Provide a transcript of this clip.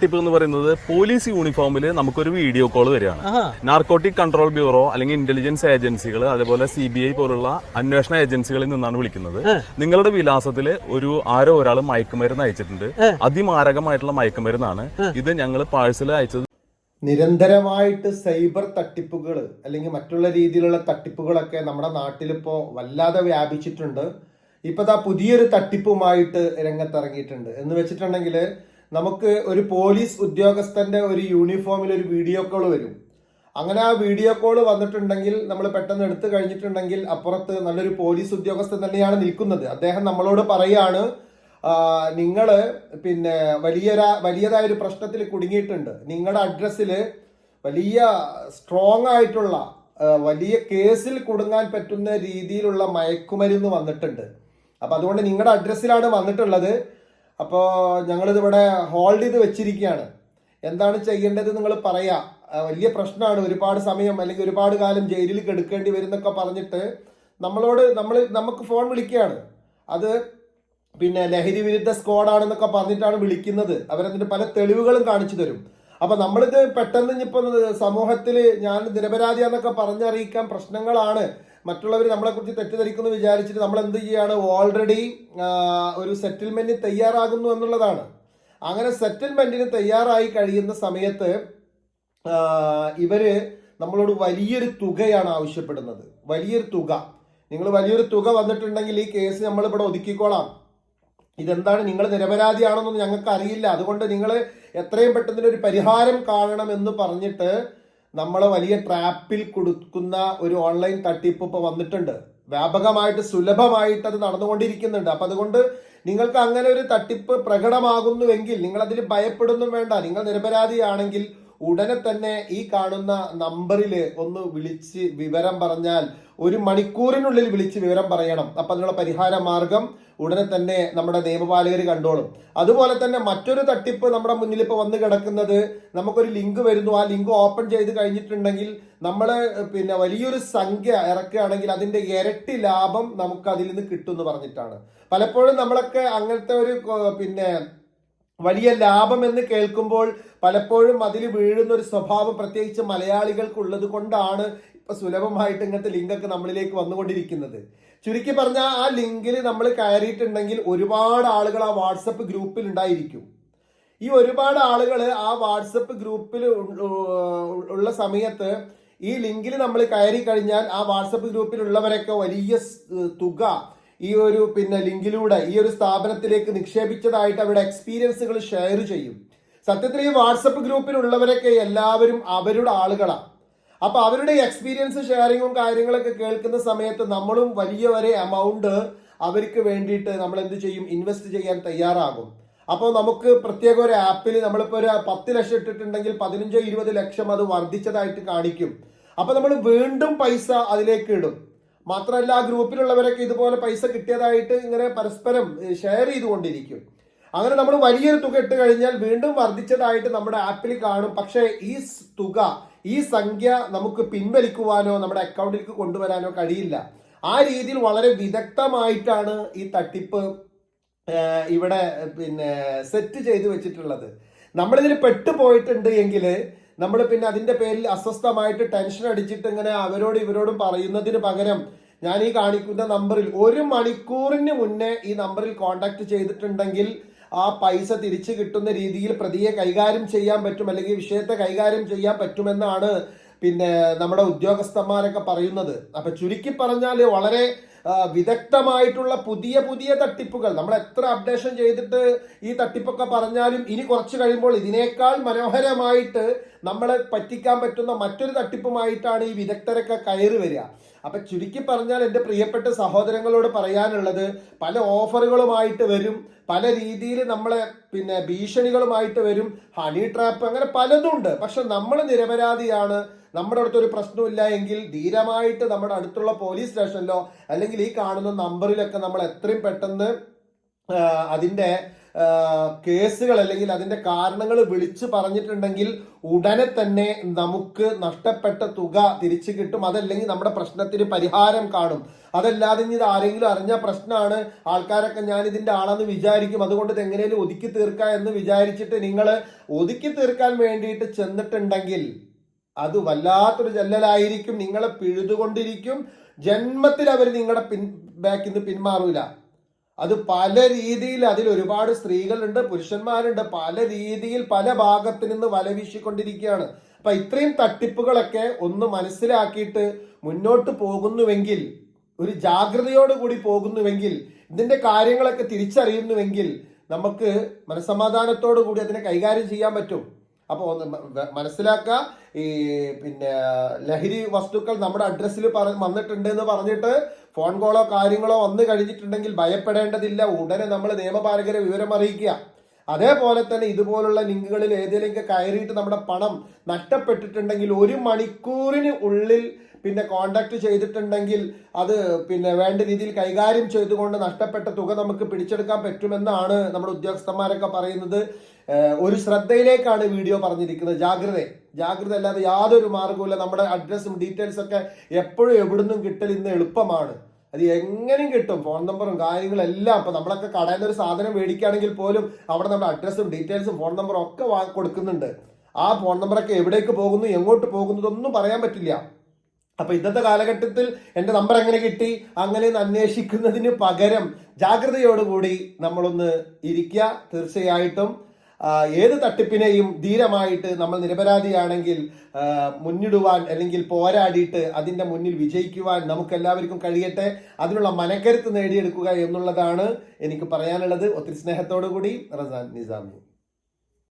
Tip എന്ന് പറയുന്നത് police യൂണിഫോമിൽ നമുക്കൊരു വീഡിയോ കോൾ വരികയാണ്. നാർക്കോട്ടിക് കൺട്രോൾ ബ്യൂറോ അല്ലെങ്കിൽ ഇന്റലിജൻസ് ഏജൻസികൾ അതേപോലെ സി ബി ഐ പോലുള്ള അന്വേഷണ ഏജൻസികളിൽ നിന്നാണ് വിളിക്കുന്നത്. നിങ്ങളുടെ വിലാസത്തിൽ ഒരു ആരോ ഒരാൾ മയക്കുമരുന്ന് അയച്ചിട്ടുണ്ട്. അതിമാരകമായിട്ടുള്ള മയക്കുമരുന്നാണ്. ഇത് ഞങ്ങൾ പാഴ്സൽ അയച്ചത്. നിരന്തരമായിട്ട് സൈബർ തട്ടിപ്പുകൾ അല്ലെങ്കിൽ മറ്റുള്ള രീതിയിലുള്ള തട്ടിപ്പുകളൊക്കെ നമ്മുടെ നാട്ടിലിപ്പോൾ വല്ലാതെ വ്യാപിച്ചിട്ടുണ്ട്. ഇപ്പൊ ദാ പുതിയൊരു തട്ടിപ്പുമായിട്ട് രംഗത്തിറങ്ങിയിട്ടുണ്ട്. എന്ന് വെച്ചിട്ടുണ്ടെങ്കിൽ നമുക്ക് ഒരു പോലീസ് ഉദ്യോഗസ്ഥന്റെ ഒരു യൂണിഫോമിൽ ഒരു വീഡിയോ കോൾ വരും. അങ്ങനെ ആ വീഡിയോ കോൾ വന്നിട്ടുണ്ടെങ്കിൽ നമ്മൾ പെട്ടെന്ന് എടുത്തു കഴിഞ്ഞിട്ടുണ്ടെങ്കിൽ അപ്പുറത്ത് നല്ലൊരു പോലീസ് ഉദ്യോഗസ്ഥൻ തന്നെയാണ് നിൽക്കുന്നത്. അദ്ദേഹം നമ്മളോട് പറയാണ് നിങ്ങൾ പിന്നെ വലിയൊരു വലിയതായ ഒരു പ്രശ്നത്തിൽ കുടുങ്ങിയിട്ടുണ്ട്. നിങ്ങളുടെ അഡ്രസ്സിൽ വലിയ സ്ട്രോങ് ആയിട്ടുള്ള വലിയ കേസിൽ കുടുങ്ങാൻ പറ്റുന്ന രീതിയിലുള്ള മയക്കുമരുന്ന് വന്നിട്ടുണ്ട്. അപ്പം അതുകൊണ്ട് നിങ്ങളുടെ അഡ്രസ്സിലാണ് വന്നിട്ടുള്ളത്. അപ്പോൾ ഞങ്ങളിതിവിടെ ഹോൾഡ് ചെയ്ത് വെച്ചിരിക്കുകയാണ്. എന്താണ് ചെയ്യേണ്ടത് നിങ്ങൾ പറയാം. വലിയ പ്രശ്നമാണ് ഒരുപാട് സമയം അല്ലെങ്കിൽ ഒരുപാട് കാലം ജയിലിൽ കെടുക്കേണ്ടി വരുന്നൊക്കെ പറഞ്ഞിട്ട് നമ്മളോട് നമ്മൾ നമുക്ക് ഫോൺ വിളിക്കുകയാണ്. അത് പിന്നെ ലഹരി വിരുദ്ധ സ്ക്വാഡാണെന്നൊക്കെ പറഞ്ഞിട്ടാണ് വിളിക്കുന്നത്. അവരതിന്റെ പല തെളിവുകളും കാണിച്ചു തരും. അപ്പൊ നമ്മളിത് പെട്ടെന്ന് ഇനിയിപ്പോൾ സമൂഹത്തിൽ ഞാൻ നിരപരാധിയാന്നൊക്കെ പറഞ്ഞറിയിക്കാൻ പ്രശ്നങ്ങളാണ്. മറ്റുള്ളവർ നമ്മളെ കുറിച്ച് തെറ്റിദ്ധരിക്കുന്നു വിചാരിച്ചിട്ട് നമ്മൾ എന്ത് ചെയ്യുകയാണ് ഓൾറെഡി ഒരു സെറ്റിൽമെന്റിന് തയ്യാറാകുന്നു എന്നുള്ളതാണ്. അങ്ങനെ സെറ്റിൽമെന്റിന് തയ്യാറായി കഴിയുന്ന സമയത്ത് ഇവർ നമ്മളോട് വലിയൊരു തുകയാണ് ആവശ്യപ്പെടുന്നത്. വലിയൊരു തുക. നിങ്ങൾ വലിയൊരു തുക വന്നിട്ടുണ്ടെങ്കിൽ ഈ കേസ് നമ്മൾ ഇവിടെ ഒതുക്കിക്കോളാം. ഇതെന്താണ്? നിങ്ങൾ നിരപരാധിയാണെന്നൊന്നും ഞങ്ങൾക്ക് അറിയില്ല അതുകൊണ്ട് നിങ്ങൾ എത്രയും പെട്ടെന്ന് ഒരു പരിഹാരം കാണണം എന്ന് പറഞ്ഞിട്ട് നമ്മളെ വലിയ ട്രാപ്പിൽ കൊടുക്കുന്ന ഒരു ഓൺലൈൻ തട്ടിപ്പ് ഇപ്പോൾ വന്നിട്ടുണ്ട്. വ്യാപകമായിട്ട് സുലഭമായിട്ട് അത് നടന്നുകൊണ്ടിരിക്കുന്നുണ്ട്. അപ്പൊ അതുകൊണ്ട് നിങ്ങൾക്ക് അങ്ങനെ ഒരു തട്ടിപ്പ് പ്രകടമാകുന്നുവെങ്കിൽ നിങ്ങൾ അതിൽ ഭയപ്പെടുന്നും വേണ്ട. നിങ്ങൾ നിരപരാധിയാണെങ്കിൽ ഉടനെ തന്നെ ഈ കാണുന്ന നമ്പറിൽ ഒന്ന് വിളിച്ച് വിവരം പറഞ്ഞാൽ ഒരു മണിക്കൂറിനുള്ളിൽ വിളിച്ച് വിവരം പറയണം. അപ്പൊ അതിനുള്ള പരിഹാര മാർഗം ഉടനെ തന്നെ നമ്മുടെ നിയമപാലകർ കണ്ടോളും. അതുപോലെ തന്നെ മറ്റൊരു തട്ടിപ്പ് നമ്മുടെ മുന്നിൽ ഇപ്പോൾ വന്ന് കിടക്കുന്നത് നമുക്കൊരു ലിങ്ക് വരുന്നു. ആ ലിങ്ക് ഓപ്പൺ ചെയ്ത് കഴിഞ്ഞിട്ടുണ്ടെങ്കിൽ നമ്മൾ പിന്നെ വലിയൊരു സംഖ്യ ഇറക്കുകയാണെങ്കിൽ അതിന്റെ ഇരട്ടി ലാഭം നമുക്ക് അതിൽ നിന്ന് കിട്ടും എന്ന് പറഞ്ഞിട്ടാണ്. പലപ്പോഴും നമ്മളൊക്കെ അങ്ങനത്തെ ഒരു പിന്നെ വലിയ ലാഭം എന്ന് കേൾക്കുമ്പോൾ പലപ്പോഴും അതിൽ വീഴുന്ന ഒരു സ്വഭാവം പ്രത്യേകിച്ച് മലയാളികൾക്കുള്ളത് കൊണ്ടാണ് ഇപ്പൊ സുലഭമായിട്ട് ഇങ്ങനത്തെ ലിങ്കൊക്കെ നമ്മളിലേക്ക് വന്നുകൊണ്ടിരിക്കുന്നത്. ചുരുക്കി പറഞ്ഞാൽ ആ ലിങ്കിൽ നമ്മൾ കയറിയിട്ടുണ്ടെങ്കിൽ ഒരുപാട് ആളുകൾ ആ വാട്സപ്പ് ഗ്രൂപ്പിൽ ഉണ്ടായിരിക്കും. ഈ ഒരുപാട് ആളുകൾ ആ വാട്സപ്പ് ഗ്രൂപ്പിൽ ഉള്ള സമയത്ത് ഈ ലിങ്കിൽ നമ്മൾ കയറി കഴിഞ്ഞാൽ ആ വാട്സപ്പ് ഗ്രൂപ്പിലുള്ളവരൊക്കെ വലിയ തുക ഈ ഒരു പിന്നെ ലിങ്കിലൂടെ ഈ ഒരു സ്ഥാപനത്തിലേക്ക് നിക്ഷേപിച്ചതായിട്ട് അവരുടെ എക്സ്പീരിയൻസുകൾ ഷെയർ ചെയ്യും. സത്യത്തിൽ ഈ വാട്സപ്പ് ഗ്രൂപ്പിലുള്ളവരൊക്കെ എല്ലാവരും അവരുടെ ആളുകളാണ് അപ്പൊ അവരുടെ എക്സ്പീരിയൻസ് ഷെയറിങ്ങും കാര്യങ്ങളൊക്കെ കേൾക്കുന്ന സമയത്ത് നമ്മളും വലിയ വരെ എമൗണ്ട് അവർക്ക് വേണ്ടിയിട്ട് നമ്മൾ എന്ത് ചെയ്യും? ഇൻവെസ്റ്റ് ചെയ്യാൻ തയ്യാറാകും. അപ്പോൾ നമുക്ക് പ്രത്യേക ഒരു ആപ്പിൽ നമ്മളിപ്പോൾ ഒരു പത്ത് ലക്ഷം ഇട്ടിട്ടുണ്ടെങ്കിൽ പതിനഞ്ചോ ഇരുപത് ലക്ഷം അത് വർദ്ധിച്ചതായിട്ട് കാണിക്കും. അപ്പൊ നമ്മൾ വീണ്ടും പൈസ അതിലേക്ക് ഇടും. മാത്രമല്ല ആ ഗ്രൂപ്പിലുള്ളവരൊക്കെ ഇതുപോലെ പൈസ കിട്ടിയതായിട്ട് ഇങ്ങനെ പരസ്പരം ഷെയർ ചെയ്തുകൊണ്ടിരിക്കും. അങ്ങനെ നമ്മൾ വലിയൊരു തുക ഇട്ട് കഴിഞ്ഞാൽ വീണ്ടും വർദ്ധിച്ചതായിട്ട് നമ്മുടെ ആപ്പിൽ കാണും. പക്ഷേ ഈ തുക ഈ സംഖ്യ നമുക്ക് പിൻവലിക്കുവാനോ നമ്മുടെ അക്കൗണ്ടിലേക്ക് കൊണ്ടുവരാനോ കഴിയില്ല. ആ രീതിയിൽ വളരെ വിദഗ്ധമായിട്ടാണ് ഈ തട്ടിപ്പ് ഇവിടെ പിന്നെ സെറ്റ് ചെയ്ത് വെച്ചിട്ടുള്ളത്. നമ്മളിതിൽ പെട്ടുപോയിട്ടുണ്ട് എങ്കിൽ നമ്മൾ പിന്നെ അതിന്റെ പേരിൽ അസ്വസ്ഥമായിട്ട് ടെൻഷൻ അടിച്ചിട്ട് ഇങ്ങനെ അവരോട് ഇവരോടും പറയുന്നതിന് പകരം ഞാൻ ഈ കാണിക്കുന്ന നമ്പറിൽ ഒരു മണിക്കൂറിന് മുന്നേ ഈ നമ്പറിൽ കോണ്ടാക്ട് ചെയ്തിട്ടുണ്ടെങ്കിൽ ആ പൈസ തിരിച്ചു കിട്ടുന്ന രീതിയിൽ പ്രതിയെ കൈകാര്യം ചെയ്യാൻ പറ്റും അല്ലെങ്കിൽ വിഷയത്തെ കൈകാര്യം ചെയ്യാൻ പറ്റുമെന്നാണ് പിന്നെ നമ്മുടെ ഉദ്യോഗസ്ഥന്മാരൊക്കെ പറയുന്നത്. അപ്പൊ ചുരുക്കി പറഞ്ഞാൽ വളരെ വിദഗ്ധമായിട്ടുള്ള പുതിയ പുതിയ തട്ടിപ്പുകൾ. നമ്മൾ എത്ര അപ്ഡേഷൻ ചെയ്തിട്ട് ഈ തട്ടിപ്പൊക്കെ പറഞ്ഞാലും ഇനി കുറച്ച് കഴിയുമ്പോൾ ഇതിനേക്കാൾ മനോഹരമായിട്ട് നമ്മളെ പറ്റിക്കാൻ പറ്റുന്ന മറ്റൊരു തട്ടിപ്പുമായിട്ടാണ് ഈ വിദഗ്ധരൊക്കെ കയറി വരിക. അപ്പൊ ചുരുക്കി പറഞ്ഞാൽ എന്റെ പ്രിയപ്പെട്ട സഹോദരങ്ങളോട് പറയാനുള്ളത് പല ഓഫറുകളുമായിട്ട് വരും പല രീതിയിൽ നമ്മളെ പിന്നെ ഭീഷണികളുമായിട്ട് വരും ഹണി ട്രാപ്പ് അങ്ങനെ പലതുണ്ട് പക്ഷെ നമ്മൾ നിരപരാധിയാണ്. നമ്മുടെ അടുത്തൊരു പ്രശ്നമില്ല എങ്കിൽ ധീരമായിട്ട് നമ്മുടെ അടുത്തുള്ള പോലീസ് സ്റ്റേഷനിലോ അല്ലെങ്കിൽ ഈ കാണുന്ന നമ്പറിലൊക്കെ നമ്മൾ എത്രയും പെട്ടെന്ന് ആ, കേസുകൾ അല്ലെങ്കിൽ അതിന്റെ കാരണങ്ങൾ വിളിച്ചു പറഞ്ഞിട്ടുണ്ടെങ്കിൽ ഉടനെ തന്നെ നമുക്ക് നഷ്ടപ്പെട്ട തുക തിരിച്ചു കിട്ടും. അതല്ലെങ്കിൽ നമ്മുടെ പ്രശ്നത്തിന് പരിഹാരം കാണും. അതല്ലാതെ ഇനി ഇത് ആരെങ്കിലും അറിഞ്ഞ പ്രശ്നമാണ് ആൾക്കാരൊക്കെ ഞാൻ ഇതിന്റെ ആളെന്ന് വിചാരിക്കും. അതുകൊണ്ട് ഇത് എങ്ങനെയും ഒതുക്കി തീർക്കാം എന്ന് വിചാരിച്ചിട്ട് നിങ്ങൾ ഒതുക്കി തീർക്കാൻ വേണ്ടിയിട്ട് ചെന്നിട്ടുണ്ടെങ്കിൽ അത് വല്ലാത്തൊരു ജല്ലലായിരിക്കും നിങ്ങളെ പിഴുതുകൊണ്ടിരിക്കും. ജന്മത്തിൽ അവർ നിങ്ങളുടെ പിൻ ബാക്കിൽ നിന്ന് പിന്മാറൂല. അത് പല രീതിയിൽ അതിൽ ഒരുപാട് സ്ത്രീകളുണ്ട് പുരുഷന്മാരുണ്ട്. പല രീതിയിൽ പല ഭാഗത്ത് നിന്ന് വല വീശിക്കൊണ്ടിരിക്കുകയാണ്. അപ്പൊ ഇത്രയും തട്ടിപ്പുകളൊക്കെ ഒന്ന് മനസ്സിലാക്കിയിട്ട് മുന്നോട്ട് പോകുന്നുവെങ്കിൽ ഒരു ജാഗ്രതയോടുകൂടി പോകുന്നുവെങ്കിൽ ഇതിന്റെ കാര്യങ്ങളൊക്കെ തിരിച്ചറിയുന്നുവെങ്കിൽ നമുക്ക് മനസമാധാനത്തോടു കൂടി അതിനെ കൈകാര്യം ചെയ്യാൻ പറ്റും. അപ്പോൾ മനസ്സിലാക്കുക ഈ പിന്നെ ലഹരി വസ്തുക്കൾ നമ്മുടെ അഡ്രസ്സിൽ പറ വന്നിട്ടുണ്ട് എന്ന് പറഞ്ഞിട്ട് ഫോൺ കോളോ കാര്യങ്ങളോ വന്നു കഴിഞ്ഞിട്ടുണ്ടെങ്കിൽ ഭയപ്പെടേണ്ടതില്ല. ഉടനെ നമ്മൾ നിയമപാലകരെ വിവരം അറിയിക്കുക. അതേപോലെ തന്നെ ഇതുപോലുള്ള ലിങ്കുകളിൽ ഏതെങ്കിലും കയറിയിട്ട് നമ്മുടെ പണം നഷ്ടപ്പെട്ടിട്ടുണ്ടെങ്കിൽ ഒരു മണിക്കൂറിന് ഉള്ളിൽ പിന്നെ കോണ്ടാക്ട് ചെയ്തിട്ടുണ്ടെങ്കിൽ അത് പിന്നെ വേണ്ട രീതിയിൽ കൈകാര്യം ചെയ്തുകൊണ്ട് നഷ്ടപ്പെട്ട തുക നമുക്ക് പിടിച്ചെടുക്കാൻ പറ്റുമെന്നാണ് നമ്മുടെ ഉദ്യോഗസ്ഥന്മാരൊക്കെ പറയുന്നത്. ഒരു ശ്രദ്ധയിലേക്കാണ് വീഡിയോ പറഞ്ഞിരിക്കുന്നത്. ജാഗ്രത. ജാഗ്രത അല്ലാതെ യാതൊരു മാർഗവുമില്ല. നമ്മുടെ അഡ്രസ്സും ഡീറ്റെയിൽസ് ഒക്കെ എപ്പോഴും എവിടുന്നും കിട്ടൽ ഇന്ന് എളുപ്പമാണ്. അത് എങ്ങനെയും കിട്ടും. ഫോൺ നമ്പറും കാര്യങ്ങളെല്ലാം ഇപ്പൊ നമ്മളൊക്കെ കടയിൽ നിന്ന് ഒരു സാധനം മേടിക്കുകയാണെങ്കിൽ പോലും അവിടെ നമ്മുടെ അഡ്രസ്സും ഡീറ്റെയിൽസും ഫോൺ നമ്പറും ഒക്കെ കൊടുക്കുന്നുണ്ട്. ആ ഫോൺ നമ്പറൊക്കെ എവിടേക്ക് പോകുന്നു എങ്ങോട്ട് പോകുന്നതൊന്നും പറയാൻ പറ്റില്ല. അപ്പൊ ഇന്നത്തെ കാലഘട്ടത്തിൽ എന്റെ നമ്പർ എങ്ങനെ കിട്ടി? അങ്ങനെ അന്വേഷിക്കുന്നതിന് പകരം ജാഗ്രതയോടുകൂടി നമ്മളൊന്ന് ഇരിക്കുക തീർച്ചയായിട്ടും ഏത് തട്ടിപ്പിനെയും ധീരമായിട്ട് നമ്മൾ നിരപരാധിയാണെങ്കിൽ മുന്നിടുവാൻ അല്ലെങ്കിൽ പോരാടിയിട്ട് അതിന്റെ മുന്നിൽ വിജയിക്കുവാൻ നമുക്ക് എല്ലാവർക്കും കഴിയട്ടെ. അതിനുള്ള മനക്കരുത്ത് നേടിയെടുക്കുക എന്നുള്ളതാണ് എനിക്ക് പറയാനുള്ളത്. ഒത്തിരി സ്നേഹത്തോടു കൂടി റസാൻ നിസാമി.